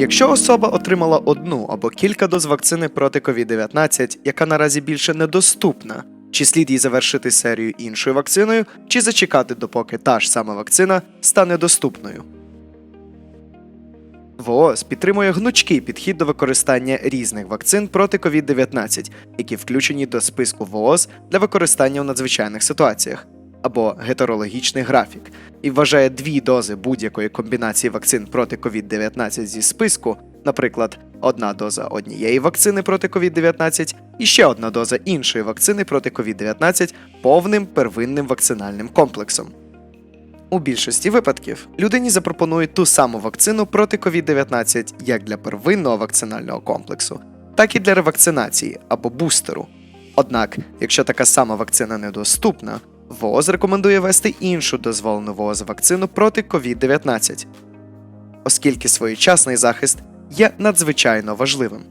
Якщо особа отримала одну або кілька доз вакцини проти COVID-19, яка наразі більше недоступна, чи слід їй завершити серію іншою вакциною, чи зачекати, допоки та ж сама вакцина стане доступною. ВООЗ підтримує гнучкий підхід до використання різних вакцин проти COVID-19, які включені до списку ВООЗ для використання у надзвичайних ситуаціях або гетерологічний графік, і вважає дві дози будь-якої комбінації вакцин проти COVID-19 зі списку, наприклад, одна доза однієї вакцини проти COVID-19 і ще одна доза іншої вакцини проти COVID-19 повним первинним вакцинальним комплексом. У більшості випадків людині запропонують ту саму вакцину проти COVID-19 як для первинного вакцинального комплексу, так і для ревакцинації або бустеру. Однак, якщо така сама вакцина недоступна, ВООЗ рекомендує ввести іншу дозволену ВООЗ вакцину проти COVID-19, оскільки своєчасний захист є надзвичайно важливим.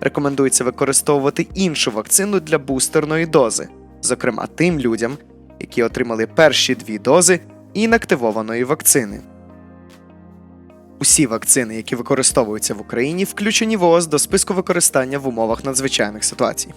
Рекомендується використовувати іншу вакцину для бустерної дози, зокрема тим людям, які отримали перші дві дози інактивованої вакцини. Усі вакцини, які використовуються в Україні, включені в ООС до списку використання в умовах надзвичайних ситуацій.